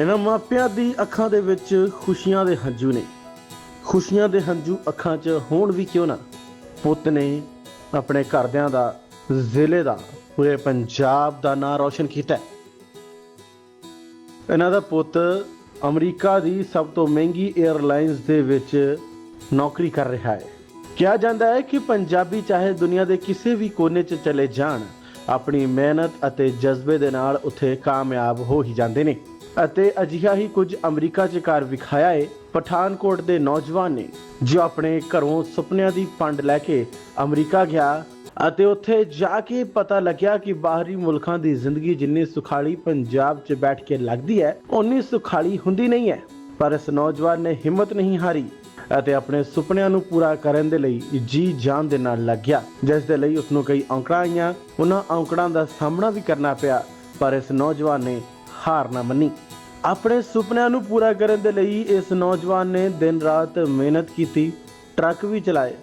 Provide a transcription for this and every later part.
ਇਹਨਾਂ ਮਾਪਿਆਂ ਦੀ ਅੱਖਾਂ ਦੇ ਵਿੱਚ ਖੁਸ਼ੀਆਂ ਦੇ ਹੰਝੂ ਨੇ। ਖੁਸ਼ੀਆਂ ਦੇ ਹੰਝੂ ਅੱਖਾਂ 'ਚ ਹੋਣ ਵੀ ਕਿਉਂ ਨਾ? ਪੁੱਤ ਨੇ ਆਪਣੇ ਘਰਦਿਆਂ ਦਾ, ਜ਼ਿਲ੍ਹੇ ਦਾ, ਪੂਰੇ ਪੰਜਾਬ ਦਾ ਨਾਂ ਰੌਸ਼ਨ ਕੀਤਾ ਇਹਨਾਂ ਦਾ ਪੁੱਤ ਅਮਰੀਕਾ ਦੀ ਸਭ ਤੋਂ ਮਹਿੰਗੀ 에ਅਰਲਾਈਨਸ ਦੇ ਵਿੱਚ ਨੌਕਰੀ ਕਰ ਰਿਹਾ ਹੈ। ਕਿਹਾ ਜਾਂਦਾ ਹੈ ਕਿ ਪੰਜਾਬੀ ਚਾਹੇ ਦੁਨੀਆ ਦੇ ਕਿਸੇ ਵੀ ਕੋਨੇ 'ਚ ਚਲੇ ਜਾਣ, ਆਪਣੀ ਮਿਹਨਤ ਅਤੇ ਜਜ਼ਬੇ ਦੇ ਨਾਲ ਉੱਥੇ ਕਾਮਯਾਬ ਹੋ ਹੀ ਜਾਂਦੇ ਨੇ। ਅਤੇ ਅਜਿਹਾ ਹੀ ਕੁਝ ਅਮਰੀਕਾ 'ਚ ਕਰ ਵਿਖਾਇਆ ਏ। ਪਠਾਨਕੋਟ ਦੇ ਨੌਜਵਾਨ ਨੇ, ਜੋ ਆਪਣੇ ਘਰੋਂ ਸੁਪਨਿਆਂ ਦੀ ਪੰਡ ਲੈ ਕੇ ਅਮਰੀਕਾ ਗਿਆ ਅਤੇ ਉੱਥੇ ਜਾ ਕੇ ਪਤਾ ਲੱਗਿਆ ਕਿ ਬਾਹਰੀ ਮੁਲਕਾਂ ਦੀ ਜ਼ਿੰਦਗੀ ਜਿੰਨੀ ਸੁਖਾਲੀ ਪੰਜਾਬ 'ਚ ਬੈਠ ਕੇ ਲੱਗਦੀ ਹੈ, ਓਨੀ ਸੁਖਾਲੀ ਹੁੰਦੀ ਨਹੀਂ ਹੈ। ਪਰ ਇਸ ਨੌਜਵਾਨ ਨੇ ਹਿੰਮਤ ਨਹੀਂ ਹਾਰੀ ਅਤੇ ਆਪਣੇ ਸੁਪਨਿਆਂ ਨੂੰ ਪੂਰਾ ਕਰਨ ਦੇ ਲਈ ਜੀ ਜਾਨ ਦੇ ਨਾਲ ਲੱਗਿਆ ਜਿਸ ਦੇ ਲਈ ਉਸ ਨੂੰ ਕਈ ਔਂਕੜਾਂ ਆਈਆਂ। ਉਹਨਾਂ ਔਂਕੜਾਂ ਦਾ ਸਾਹਮਣਾ ਵੀ ਕਰਨਾ ਪਿਆ, ਪਰ ਇਸ ਨੌਜਵਾਨ ਨੇ ਹਾਰ ਨਾ ਮੰਨੀ ਆਪਣੇ ਸੁਪਨਿਆਂ ਨੂੰ ਪੂਰਾ ਕਰਨ ਦੇ ਲਈ ਇਸ ਨੌਜਵਾਨ ਨੇ ਦਿਨ ਰਾਤ ਮਿਹਨਤ ਕੀਤੀ ਟਰੱਕ ਵੀ ਚਲਾਏ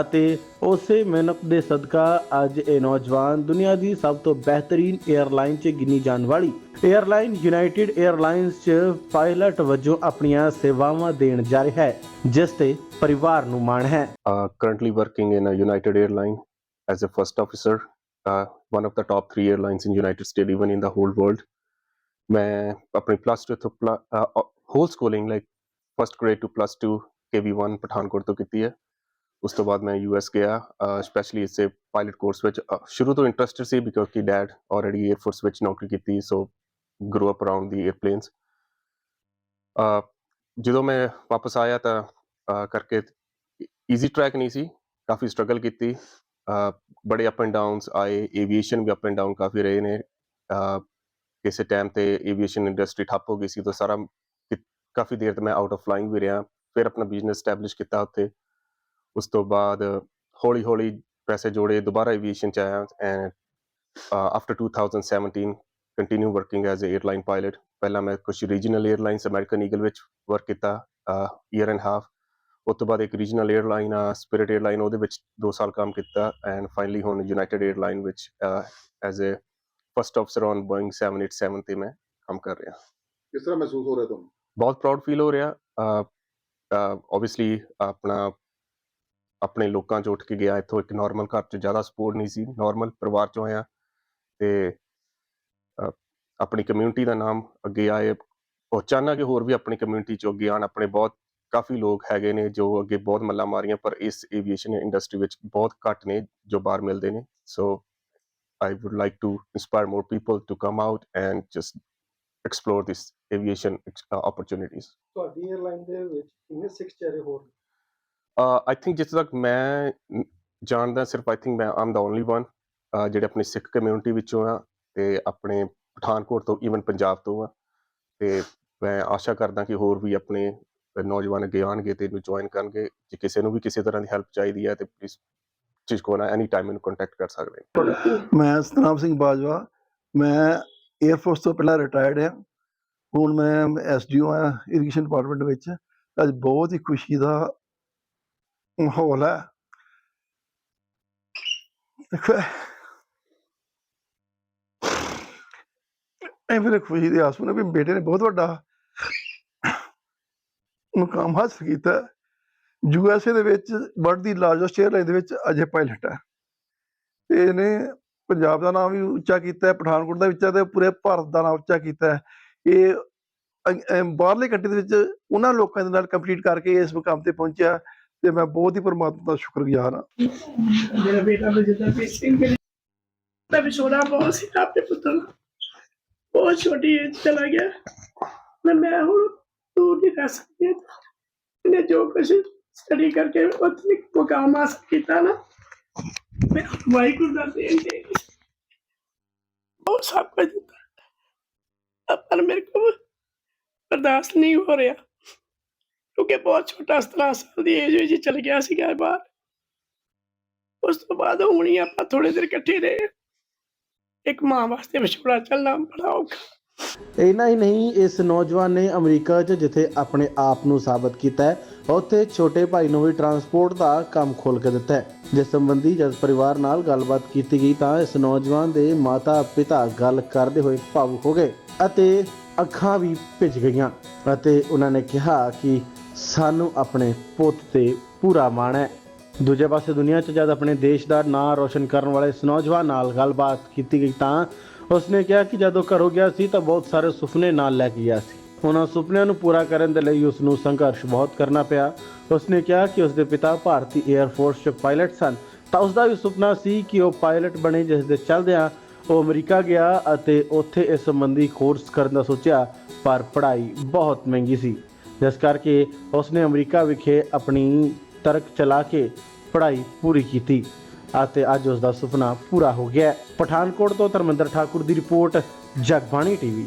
ਅਤੇ ਉਸੇ ਮਿਹਨਤ ਦੇ ਸਦਕਾ ਅੱਜ ਇਹ ਨੌਜਵਾਨ ਦੁਨੀਆ ਦੀ ਸਭ ਤੋਂ ਬਿਹਤਰੀਨ 에ਅਰਲਾਈਨ 'ਚ ਗਿਣੀ ਜਾਣ ਵਾਲੀ 에ਅਰਲਾਈਨ ਯੂਨਾਈਟਿਡ 에ਅਰਲਾਈਨਸ 'ਚ ਪਾਇਲਟ ਵਜੋਂ ਆਪਣੀਆਂ ਸੇਵਾਵਾਂ ਦੇਣ ਜਾ ਰਿਹਾ ਹੈ ਜਿਸ ਤੇ ਪਰਿਵਾਰ ਨੂੰ ਮਾਣ ਹੈ currently working in a United airline as a first officer one of the top three airlines in United States, even in the whole world. ਮੈਂ ਆਪਣੀ ਪਲੱਸ 2 ਤੋਂ whole schooling like first grade to plus 2 KV1 Pathankot ਤੋਂ ਕੀਤੀ ਹੈ ਉਸ ਤੋਂ ਬਾਅਦ ਮੈਂ ਯੂਐਸ ਗਿਆ ਸਪੈਸ਼ਲੀ ਇਸੇ ਪਾਇਲਟ ਕੋਰਸ ਵਿੱਚ ਅਹ, ਸ਼ੁਰੂ ਤੋਂ ਇੰਟਰਸਟਡ ਸੀ ਬਿਕੋਜ਼ ਕਿ ਡੈਡ ਆਲਰੇਡੀ 에ਅਰ ਫੋਰਸ ਵਿੱਚ ਨੌਕਰੀ ਕੀਤੀ so grow up around the airplanes ਜਦੋਂ ਮੈਂ ਵਾਪਸ ਆਇਆ ਤਾਂ ਅਹ, ਕਰਕੇ ਈਜ਼ੀ ਟਰੈਕ ਨਹੀਂ ਸੀ ਕਾਫੀ ਸਟਰਗਲ ਕੀਤੀ ਅਹ ਬੜੇ ਅਪ ਐਂਡ ਡਾਊਨਸ ਆਏ ਏਵੀਏਸ਼ਨ ਵੀ ਅਪ ਐਂਡ ਡਾਊਨ ਕਾਫੀ ਰਹੇ ਨੇ ਅਹ ਕਿਸੇ ਟਾਈਮ ਤੇ ਏਵੀਏਸ਼ਨ ਇੰਡਸਟਰੀ ਠੱਪ ਹੋ ਗਈ ਸੀ, ਤਾਂ ਸਾਰਾ ਕਾਫੀ ਦੇਰ ਤੱਕ ਮੈਂ ਆਊਟ ਆਫ ਫਲਾਈਂਗ ਵੀ ਰਿਹਾ, ਫਿਰ ਆਪਣਾ ਬਿਜ਼ਨਸ ਸਟੈਬਲਿਸ਼ ਕੀਤਾ ਉੱਥੇ। ਉਸ ਤੋਂ ਬਾਅਦ ਹੌਲੀ ਹੌਲੀ ਪੈਸੇ ਜੋੜੇ, ਦੁਬਾਰਾ ਏਵੀਏਸ਼ਨ ਚ ਆਇਆ and after 2017 continue working as a airline pilot ਪਹਿਲਾਂ ਮੈਂ ਕੁਝ ਰੀਜਨਲ 에ਅਰਲਾਈਨਸ ਅਮਰੀਕਨ ਈਗਲ ਵਿੱਚ ਵਰਕ ਕੀਤਾ ਈਅਰ ਐਂਡ ਹਾਫ ਉਸ ਤੋਂ ਬਾਅਦ ਇੱਕ ਰੀਜਨਲ 에ਅਰਲਾਈਨ ਆ ਸਪਿਰਿਟ 에ਅਰਲਾਈਨ ਉਹਦੇ ਵਿੱਚ 2 ਸਾਲ ਕੰਮ ਕੀਤਾ। ਐਂਡ ਫਾਈਨਲੀ ਹੁਣ ਯੂਨਾਈਟਿਡ 에ਅਰਲਾਈਨ ਵਿੱਚ ਐਜ਼ ਅ ਫਸਟ ਅਫਸਰ ਔਨ ਬੋਇੰਗ 787 ਤੇ ਮੈਂ ਕੰਮ ਕਰ ਰਿਹਾ ਕਿਸ ਤਰ੍ਹਾਂ ਮਹਿਸੂਸ ਹੋ ਰਿਹਾ ਤੁਹਾਨੂੰ ਬਹੁਤ ਪ੍ਰਾਊਡ ਫੀਲ ਹੋ ਰਿਹਾ ਆਬਵੀਅਸਲੀ ਆਪਣਾ ਆਪਣੇ ਲੋਕਾਂ 'ਚ ਉੱਠ ਕੇ ਗਿਆ ਇੱਥੋਂ ਇੱਕ ਨਾਰਮਲ ਘਰ 'ਚ ਜ਼ਿਆਦਾ ਸਪੋਰਟ ਨਹੀਂ ਸੀ ਨਾਰਮਲ ਪਰਿਵਾਰ 'ਚੋਂ ਆਇਆ ਤੇ ਆਪਣੀ ਕਮਿਊਨਿਟੀ ਦਾ ਨਾਮ ਅੱਗੇ ਆਏ ਉਹ ਚਾਹੁੰਦਾ ਕਿ ਹੋਰ ਵੀ ਆਪਣੀ ਕਮਿਊਨਿਟੀ 'ਚ ਅੱਗੇ ਆਣ ਆਪਣੇ ਬਹੁਤ ਕਾਫੀ ਲੋਕ ਹੈਗੇ ਨੇ ਜੋ ਅੱਗੇ ਬਹੁਤ ਮੱਲਾਂ ਮਾਰੀਆਂ ਪਰ ਇਸ ਏਵੀਏਸ਼ਨ ਇੰਡਸਟਰੀ ਵਿੱਚ ਬਹੁਤ ਘੱਟ ਨੇ ਜੋ ਬਾਹਰ ਮਿਲਦੇ ਨੇ so I would like to inspire more people to come out and just explore this aviation uh, opportunities. ਤੁਹਾਡੀ 에ਅਰਲਾਈਨ ਦੇ ਵਿੱਚ ਕਿੰਨੇ ਸਿੱਖ ਚਿਹਰੇ ਹੋਰ ਨੇ? Uh, I think ਜਿੱਥੇ ਤੱਕ ਮੈਂ ਜਾਣਦਾ ਸਿਰਫ ਆਈ ਥਿੰਕ ਮੈਂ ਆਮ ਦਾ ਓਨਲੀ ਵਨ ਜਿਹੜੇ ਆਪਣੀ ਸਿੱਖ ਕਮਿਊਨਿਟੀ ਵਿੱਚੋਂ ਆ ਤੇ ਆਪਣੇ ਪਠਾਨਕੋਟ ਤੋਂ ਈਵਨ ਪੰਜਾਬ ਤੋਂ ਆ ਤੇ ਮੈਂ ਆਸ਼ਾ ਕਰਦਾ ਕਿ ਹੋਰ ਵੀ ਆਪਣੇ ਨੌਜਵਾਨ ਅੱਗੇ ਆਉਣਗੇ ਤੇ ਇਹਨੂੰ ਜੁਆਇਨ ਕਰਨਗੇ ਜੇ ਕਿਸੇ ਨੂੰ ਵੀ ਕਿਸੇ ਤਰ੍ਹਾਂ ਦੀ ਹੈਲਪ ਚਾਹੀਦੀ ਹੈ ਤੇ ਪਲੀਜ਼ ਚੀਜ਼ ਕੋਲ ਐਨੀ ਟਾਈਮ ਮੈਨੂੰ ਕੰਟੈਕਟ ਕਰ ਸਕਦੇ ਨੇ। ਮੈਂ ਸਤਨਾਮ ਸਿੰਘ ਬਾਜਵਾ, ਮੈਂ 에ਅਰ ਫੋਰਸ ਤੋਂ ਪਹਿਲਾਂ ਰਿਟਾਇਰਡ ਹਾਂ। ਹੁਣ ਮੈਂ ਐਸਡੀਓ ਆ ਇਰੀਗੇਸ਼ਨ ਡਿਪਾਰਟਮੈਂਟ ਵਿੱਚ। ਅੱਜ ਬਹੁਤ ਹੀ ਖੁਸ਼ੀ ਦਾ ਮਾਹੌਲ ਹੈ। ਇਹ ਮੇਰੇ ਖੁਸ਼ੀ ਦੇ ਆਸੂ ਨੇ ਵੀ ਬੇਟੇ ਨੇ ਬਹੁਤ ਵੱਡਾ ਮੁਕਾਮ ਹਾਸਲ ਕੀਤਾ। ਯੂਐਸਏ ਦੇ ਵਿੱਚ ਵਰਲਡ ਦੀ ਲਾਰਜੈਸਟ 에ਅਰਲਾਈਨ ਦੇ ਵਿੱਚ ਅਜੇ ਪਾਇਲਟ ਹੈ। ਤੇ ਇਹਨੇ ਪੰਜਾਬ ਦਾ ਨਾਮ ਵੀ ਉੱਚਾ ਕੀਤਾ ਹੈ, ਪਠਾਨਕੋਟ ਦਾ ਉੱਚਾ ਤੇ ਪੂਰੇ ਭਾਰਤ ਦਾ ਨਾਮ ਉੱਚਾ ਕੀਤਾ ਹੈ। ਇਹ ਅ- ਅਮ ਬਾਹਰਲੇ ਕੰਟਰੀ ਦੇ ਵਿੱਚ ਉਹਨਾਂ ਲੋਕਾਂ ਦੇ ਨਾਲ ਕੰਪੀਟ ਕਰਕੇ ਇਸ ਮੁਕਾਮ ਤੇ ਪਹੁੰਚਿਆ ਤੇ ਮੈਂ ਬਹੁਤ ਹੀ ਪਰਮਾਤਮਾ ਦਾ ਸ਼ੁਕਰਗੁਜ਼ਾਰ ਹਾਂ। ਮੇਰਾ ਬੇਟਾ ਬਜਿੰਦਰ ਸਿੰਘ ਸਿੰਘ ਮੇਰੀ ਮੈਂ ਵਿਛੋੜਾ ਬਹੁਤ ਸੀ ਆਪਣੇ ਪੁੱਤਰ ਨਾਲ। ਬਹੁਤ ਛੋਟੀ ਏਜ ਚਲਾ ਗਿਆ। ਮੈਂ ਮੈਂ ਹੁਣ ਦੂਰ ਨਹੀਂ ਰਹਿ ਸਕਦੀ। ਇਹਨੇ ਜੋ ਕੁਛ ਸਟੱਡੀ ਕਰਕੇ ਉੱਥੇ ਇੱਕ ਮੁਕਾਮ ਹਾਸਲ ਕੀਤਾ ਨਾ। ਮੈਂ ਵਾਹਿਗੁਰੂ ਦਾ ਦੇਣ ਦੇ ਬਹੁਤ ਸਭ ਕੁਝ ਦਿੱਤਾ। ਪਰ ਮੇਰੇ ਕੋਲ ਬਰਦਾਸ਼ਤ ਨਹੀਂ ਹੋ ਰਿਹਾ। ਕਿਉਂਕਿ ਬਹੁਤ ਛੋਟਾ 17 ਸਾਲ ਦੀ ਏਜ ਵਿੱਚ ਚਲ ਗਿਆ ਸੀਗਾ ਬਾਹਰ। ਉਸ ਤੋਂ ਬਾਅਦ ਹੁਣ ਆਪਾਂ ਥੋੜੇ ਦਿਨ ਇਕੱਠੇ ਰਹੇ। ਇੱਕ ਮਾਂ ਵਾਸਤੇ ਵਿਛੋੜਾ ਚੱਲਣਾ ਬੜਾ ਔਖਾ। ਇੰਨਾ ਹੀ ਨਹੀਂ, ਇਸ ਨੌਜਵਾਨ ਨੇ ਅਮਰੀਕਾ 'ਚ, ਜਿੱਥੇ ਆਪਣੇ ਆਪ ਨੂੰ ਸਾਬਤ ਕੀਤਾ ਹੈ, ਉੱਥੇ ਛੋਟੇ ਭਾਈ ਨੂੰ ਵੀ ਟਰਾਂਸਪੋਰਟ ਦਾ ਕੰਮ ਖੋਲ ਕੇ ਦਿੱਤਾ ਹੈ। ਜਿਸ ਸੰਬੰਧੀ ਜਦ ਪਰਿਵਾਰ ਨਾਲ ਗੱਲਬਾਤ ਕੀਤੀ ਗਈ ਤਾਂ ਇਸ ਨੌਜਵਾਨ ਦੇ ਮਾਤਾ ਪਿਤਾ ਗੱਲ ਕਰਦੇ ਹੋਏ ਭਾਵੁਕ ਹੋ ਗਏ ਅਤੇ ਅੱਖਾਂ ਵੀ ਭਿੱਜ ਗਈਆਂ ਅਤੇ ਉਹਨਾਂ ਨੇ ਕਿਹਾ ਕਿ ਸਾਨੂੰ ਆਪਣੇ ਪੁੱਤ ਤੇ ਪੂਰਾ ਮਾਣ ਹੈ। ਦੂਜੇ ਪਾਸੇ ਦੁਨੀਆ 'ਚ ਜਦ ਆਪਣੇ ਦੇਸ਼ ਦਾ ਨਾਂ ਰੋਸ਼ਨ ਕਰਨ ਵਾਲੇ ਇਸ ਨੌਜਵਾਨ ਨਾਲ ਗੱਲਬਾਤ ਕੀਤੀ ਗਈ ਤਾਂ ਉਸਨੇ ਕਿਹਾ ਕਿ ਜਦੋਂ ਘਰੋਂ ਗਿਆ ਸੀ ਤਾਂ ਬਹੁਤ ਸਾਰੇ ਸੁਪਨੇ ਨਾਲ ਲੈ ਕੇ ਗਿਆ ਸੀ। ਉਹਨਾਂ ਸੁਪਨਿਆਂ ਨੂੰ ਪੂਰਾ ਕਰਨ ਦੇ ਲਈ ਉਸ ਨੂੰ ਸੰਘਰਸ਼ ਬਹੁਤ ਕਰਨਾ ਪਿਆ। ਉਸਨੇ ਕਿਹਾ ਕਿ ਉਸਦੇ ਪਿਤਾ ਭਾਰਤੀ 에ਅਰ ਫੋਰਸ 'ਚ ਪਾਇਲਟ ਸਨ। ਤਾਂ ਉਸਦਾ ਵੀ ਸੁਪਨਾ ਸੀ ਕਿ ਉਹ ਪਾਇਲਟ ਬਣੇ ਜਿਸ ਦੇ ਚੱਲਦਿਆਂ ਉਹ ਅਮਰੀਕਾ ਗਿਆ ਅਤੇ ਉੱਥੇ ਇਸ ਸੰਬੰਧੀ ਕੋਰਸ ਕਰਨ ਦਾ ਸੋਚਿਆ, ਪਰ ਪੜ੍ਹਾਈ ਬਹੁਤ ਮਹਿੰਗੀ ਸੀ। ਜਿਸ ਕਰਕੇ ਉਸਨੇ ਅਮਰੀਕਾ ਵਿਖੇ ਆਪਣੀ ਤਰਕ ਚਲਾ ਕੇ ਪੜ੍ਹਾਈ ਪੂਰੀ ਕੀਤੀ। ਅਤੇ ਅੱਜ ਉਸ ਦਾ ਸੁਪਨਾ ਪੂਰਾ ਹੋ ਗਿਆ ਹੈ। ਪਠਾਨਕੋਟ ਤੋਂ ਧਰਮਿੰਦਰ ਠਾਕੁਰ ਦੀ ਰਿਪੋਰਟ, ਜਗਬਾਣੀ ਟੀਵੀ